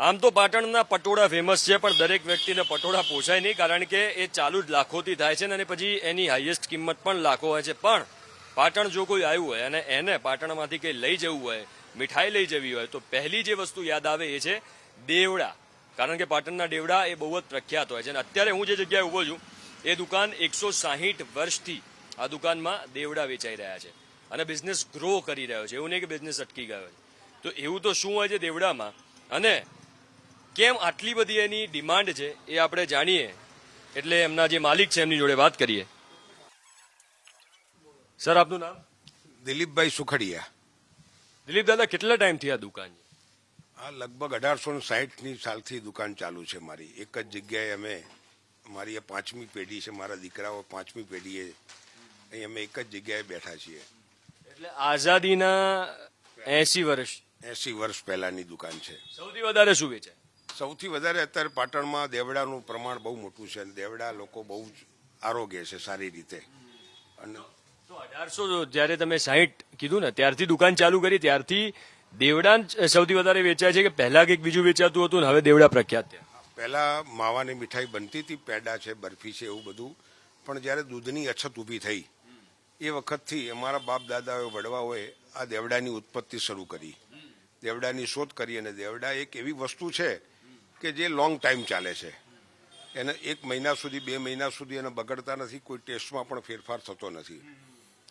આમ તો પાટણના પટોળા ફેમસ છે, પણ દરેક વ્યક્તિને પટોળા પોસાય નહીં, કારણ કે એ ચાલુ જ લાખોથી થાય છે ને, અને પછી એની હાઈએસ્ટ કિંમત પણ લાખો હોય છે. પણ પાટણ જો કોઈ આવ્યું હોય અને એને પાટણમાંથી કંઈ લઈ જવું હોય, મીઠાઈ લઈ જવી હોય, તો પહેલી જે વસ્તુ યાદ આવે એ છે દેવડા. કારણ કે પાટણના દેવડા એ બહુ જ પ્રખ્યાત હોય છે. અને અત્યારે હું જે જગ્યાએ ઊભો છું, એ દુકાન એકસો સાહીઠ વર્ષથી આ દુકાનમાં દેવડા વેચાઈ રહ્યા છે અને બિઝનેસ ગ્રો કરી રહ્યો છે. એવું નહીં કે બિઝનેસ અટકી ગયો છે. તો એવું તો શું હોય છે દેવડામાં? અને કેમ આટલી બધી એની ડિમાન્ડ છે એ આપણે જાણીએ. એટલે એમના જે માલિક છે એમની જોડે વાત કરીએ. સર આપનું નામ? દિલીપભાઈ સુખડિયા. દિલીપ દાદા કેટલા ટાઈમથી આ દુકાન છે? આ લગભગ અઢારસો ને સાહીઠની સાલથી દુકાન ચાલુ છે મારી. એક જ જગ્યાએ અમે મારી આ પાંચમી પેઢી છે મારા દીકરાઓ પાંચમી પેઢીએ અહીં અમે એક જ જગ્યાએ બેઠા છીએ. એટલે આઝાદીના એસી વર્ષ. એસી વર્ષ પહેલાની દુકાન છે. સૌથી વધારે શું વેચાય? સૌથી વધારે અત્યારે પાટણમાં દેવડાનું પ્રમાણ બહુ મોટું છે અને દેવડા લોકો બહુ જ આરોગ્ય છે સારી રીતે. અને તો અઢારસો જ્યારે તમે સાહીઠ કીધું ને ત્યારથી દુકાન ચાલુ કરી ત્યારથી દેવડા સૌથી વધારે વેચાય છે કે પહેલા કંઈક બીજું વેચાતું હતું ને હવે દેવડા પ્રખ્યાત પહેલા માવાની મીઠાઈ બનતી હતી પેડા છે બરફી છે એવું બધું. પણ જ્યારે દૂધની અછત ઊભી થઈ એ વખતથી અમારા બાપ દાદાઓએ વડવાઓએ આ દેવડાની ઉત્પત્તિ શરૂ કરી. દેવડાની શોધ કરી અને દેવડા એક એવી વસ્તુ છે કે જે લોંગ ટાઈમ ચાલે છે. એને એક મહિના સુધી, બે મહિના સુધી એને બગડતા નથી, કોઈ ટેસ્ટમાં પણ ફેરફાર થતો નથી.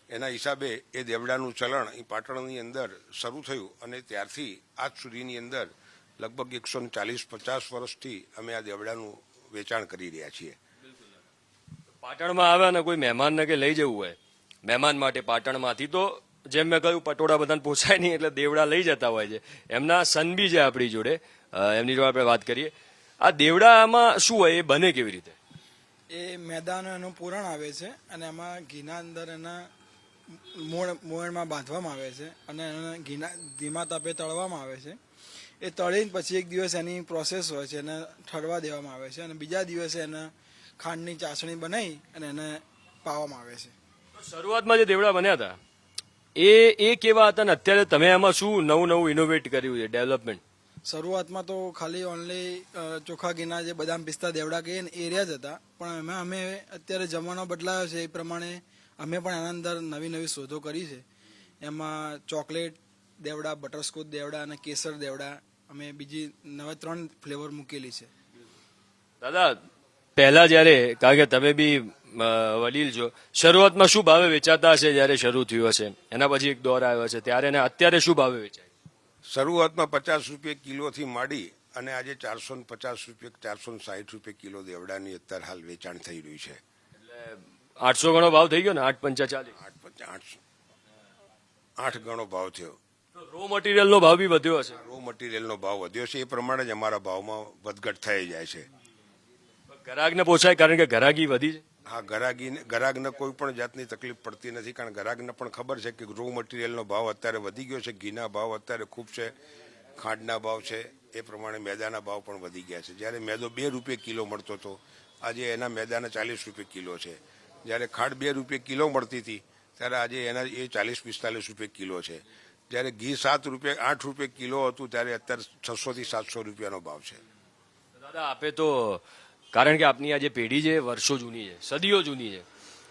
એના હિસાબે એ દેવડાનું ચલણ એ પાટણની અંદર શરૂ થયું અને ત્યારથી આજ સુધીની અંદર લગભગ એકસો ચાલીસ, પચાસ વર્ષથી અમે આ દેવડાનું વેચાણ કરી રહ્યા છીએ. પાટણમાં આવે અને કોઈ મહેમાનને કે લઈ જવું હોય, મહેમાન માટે પાટણમાંથી તો જેમ મેં કહ્યું પટોળા બધાને પોસાય નહીં, એટલે દેવડા લઈ જતા હોય છે. એમના સન બી છે આપણી જોડે. એમની જોડે આપણે વાત કરીએ. આ દેવડામાં શું હોય એ બને કેવી રીતે? એ મેદાનો એનું પૂરણ આવે છે અને એમાં ઘીના અંદર એના મોણ મોણમાં બાંધવામાં આવે છે અને એને ઘીના ધીમા તાપે તળવામાં આવે છે. એ તળીને પછી એક દિવસ એની પ્રોસેસ હોય છે એને ઠરવા દેવામાં આવે છે અને બીજા દિવસે એને ખાંડની ચાસણી બનાવી અને એને પાવામાં આવે છે. શરૂઆતમાં જે દેવડા બન્યા હતા એ એ કેવા હતા ને? અત્યારે તમે એમાં શું નવું નવું ઇનોવેટ કર્યું છે ડેવલપમેન્ટ શરૂઆતમાં તો ખાલી ઓનલી ચોખા ઘીના જે બદામ પિસ્તા, દેવડા કહીએ ને એરિયા જ હતા. પણ એમાં અમે અત્યારે જમાનો બદલાયો છે એ પ્રમાણે અમે પણ એના અંદર નવી નવી શોધો કરી છે. એમાં ચોકલેટ દેવડા, બટરસ્કોચ દેવડા અને કેસર દેવડા અમે બીજી નવા ત્રણ ફ્લેવર મૂકેલી છે. દાદા, પહેલા જ્યારે, કારણ કે તમે બી વડીલ છો, શરૂઆતમાં શું ભાવે વેચાતા હશે જ્યારે શરૂ થયું હશે? એના પછી એક દોર આવ્યો છે ત્યારે ને અત્યારે શું ભાવે વેચાય? શરૂઆતમાં પચાસ રૂપિયા કિલોથી માંડી અને આજે ચારસો ને પચાસ રૂપિયા ચારસો ને સાહીઠ રૂપિયા કિલો દેવડાની અત્યારે હાલ વેચાણ થઈ રહ્યું છે. આઠસો ગણો ભાવ થઈ ગયો ને? આઠ પંચા ચાલીસ? આઠ પંચા આઠસો. આઠ ગણો ભાવ થયો. રો મટીરિયલનો ભાવ બી વધ્યો હશે? રો મટીરિયલનો ભાવ વધ્યો છે. એ પ્રમાણે જ અમારા ભાવમાં વધઘટ થઈ જાય છે. ગ્રાહકને પોસાય કારણ કે ગ્રાહકી વધી છે? હા ગરાગીને ગરાગને કોઈ પણ જાતની તકલીફ પડતી નથી, કારણ ગરાગને પણ ખબર છે કે રો મટીરિયલનો ભાવ અત્યારે વધી ગયો છે, ઘીના ભાવ અત્યારે ખૂબ છે, ખાંડના ભાવ છે, એ પ્રમાણે મેદાના ભાવ પણ વધી ગયા છે. જ્યારે મેદો બે રૂપિયે કિલો મળતો હતો, આજે એના મેદાના ચાલીસ રૂપિયા કિલો છે. જ્યારે ખાંડ બે રૂપિયે કિલો મળતી હતી, ત્યારે આજે એના એ ચાલીસ પિસ્તાલીસ રૂપિયા કિલો છે. જ્યારે ઘી સાત રૂપિયા, આઠ રૂપિયા કિલો હતું, ત્યારે અત્યારે છસોથી સાતસો રૂપિયાનો ભાવ છે. દાદા, આપે તો કારણ કે આપની આ જે પેઢી છે વર્ષો જૂની છે, સદીઓ જૂની છે.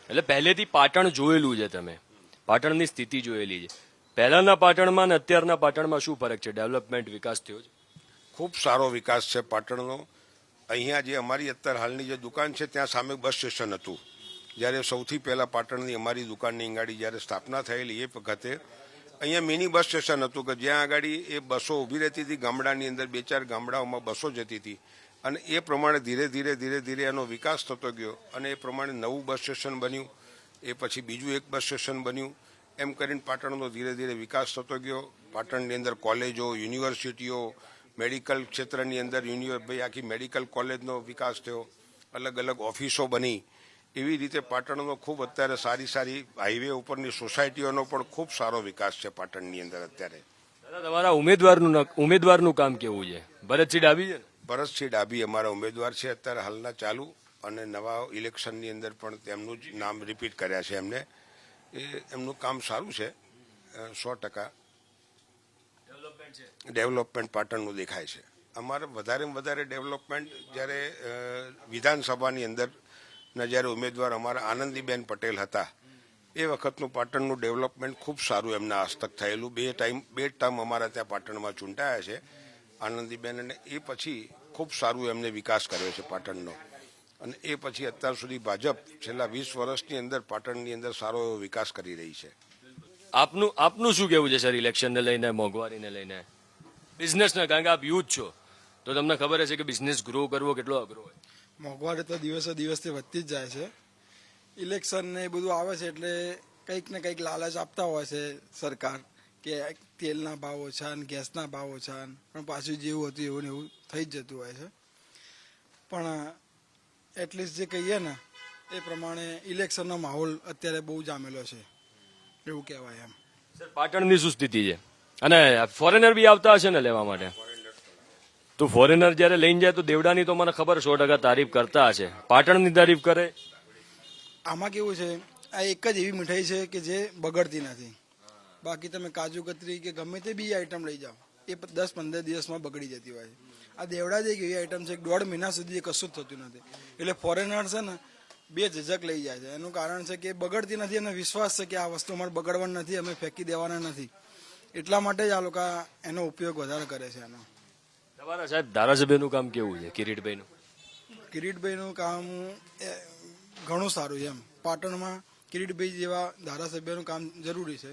એટલે પહેલેથી પાટણ જોયેલું છે તમે. પાટણની સ્થિતિ જોયેલી છે. પહેલાના પાટણમાં અને અત્યારના પાટણમાં શું ફરક છે? ડેવલપમેન્ટ, વિકાસ થયો છે? ખૂબ સારો વિકાસ છે પાટણનો. અહીંયા જે અમારી અત્યારે હાલની જે દુકાન છે, ત્યાં સામે બસ સ્ટેશન હતું. જ્યારે સૌથી પહેલાં પાટણની અમારી દુકાનની અંગાડી જ્યારે સ્થાપના થયેલી, એ વખતે અહીંયા મિની બસ સ્ટેશન હતું કે જ્યાં આગળ એ બસો ઊભી રહેતી હતી. ગામડાની અંદર બે ચાર ગામડાઓમાં બસો જતી હતી. અને એ પ્રમાણે ધીરે ધીરે ધીરે ધીરે એનો વિકાસ થતો ગયો અને એ પ્રમાણે નવું બસ સ્ટેશન બન્યું, એ પછી બીજું એક બસ સ્ટેશન બન્યું. એમ કરીને પાટણનો ધીરે ધીરે વિકાસ થતો ગયો. પાટણની અંદર કોલેજો, યુનિવર્સિટીઓ, મેડિકલ ક્ષેત્રની અંદર યુનિવર ભાઈ, આખી મેડિકલ કોલેજનો વિકાસ થયો. અલગ અલગ ઓફિસો બની. એવી રીતે પાટણનો ખૂબ અત્યારે સારી સારી હાઈવે ઉપરની સોસાયટીઓનો પણ ખૂબ સારો વિકાસ છે પાટણની અંદર અત્યારે. તમારા ઉમેદવારનું ઉમેદવારનું કામ કેવું છે? ભરતસિંહ ડાબી છે ભરતસિંહ ડાભી અમારા ઉમેદવાર છે, અત્યારે હાલના ચાલુ અને નવા ઇલેક્શનની અંદર પણ તેમનું જ નામ રિપીટ કર્યા છે એમને. એ એમનું કામ સારું છે સો ટકા. ડેવલપમેન્ટ પાટણનું દેખાય છે. અમારે વધારેમાં વધારે ડેવલપમેન્ટ જ્યારે વિધાનસભાની અંદર ના જ્યારે ઉમેદવાર અમારા આનંદીબેન પટેલ હતા, એ વખતનું પાટણનું ડેવલપમેન્ટ ખૂબ સારું એમના હસ્તક થયેલું. બે ટાઈમ, બે ટર્મ અમારા ત્યાં પાટણમાં ચૂંટાયા છે, આનંદીબેન અને એ પછી ખૂબ સારું એમને વિકાસ કર્યો છે પાટણનો. અને એ પછી અત્યાર સુધી ભાજપ છેલ્લા વીસ વર્ષની અંદર પાટણની અંદર સારો એવો વિકાસ કરી રહી છે. આપનું આપનું શું કેવું છે સર ઇલેક્શનને લઈને મોંઘવારીને લઈને? બિઝનેસને કારણ કે આપ યુથ છો. તો તમને ખબર હશે કે બિઝનેસ ગ્રો કરવો કેટલો અઘરો હોય. મોંઘવારી તો દિવસે દિવસથી વધતી જ જાય છે. ઇલેક્શન ને એ બધું આવે છે એટલે કંઈક ને કંઈક લાલચ આપતા હોય છે સરકાર. કે તેલના ભાવ ઓછા ને ગેસના ભાવ ઓછા પણ પાછું જેવું હતું એવું ને એવું થઈ જ જતું હોય છે. પણ એટલીસ્ટ જે કહીએ ને એ પ્રમાણે ઇલેક્શનનો માહોલ અત્યારે બહુ જામેલો છે. એવું કહેવાય એમ. સર પાટણની શું સ્થિતિ છે? અને ફોરેનર બી આવતા હશે ને લેવા માટે? તો ફોરેનર જ્યારે લઈને જાય તો દેવડાની તો મને ખબર સો ટકા તારીફ કરતા હશે. પાટણની તારીફ કરે? આમાં કેવું છે આ એક જ એવી મીઠાઈ છે કે જે બગડતી નથી. બાકી તમે કાજુ કતરી કે ગમે તે બી આઈટમ લઈ જાઓ એ દસ પંદર દિવસમાં બગડી જતી હોય. છે આ દેવડા જ એક એવી આઈટમ છે દોઢ મહિના સુધી કશું જ થતું નથી. એટલે ફોરેનર છે ને બે ઝઝક લઈ જાય છે. એનું કારણ છે કે બગડતી નથી અને વિશ્વાસ છે કે આ વસ્તુ અમારે બગડવાની નથી અમે ફેંકી દેવાના નથી. એટલા માટે જ આ લોકો એનો ઉપયોગ વધારે કરે છે એનો તમારા સાહેબ ધારાસભ્યનું કામ કેવું છે કિરીટભાઈનું? કિરીટભાઈનું કામ ઘણું સારું છે એમ. પાટણમાં કિરીટભાઈ જેવા ધારાસભ્યનું કામ જરૂરી છે.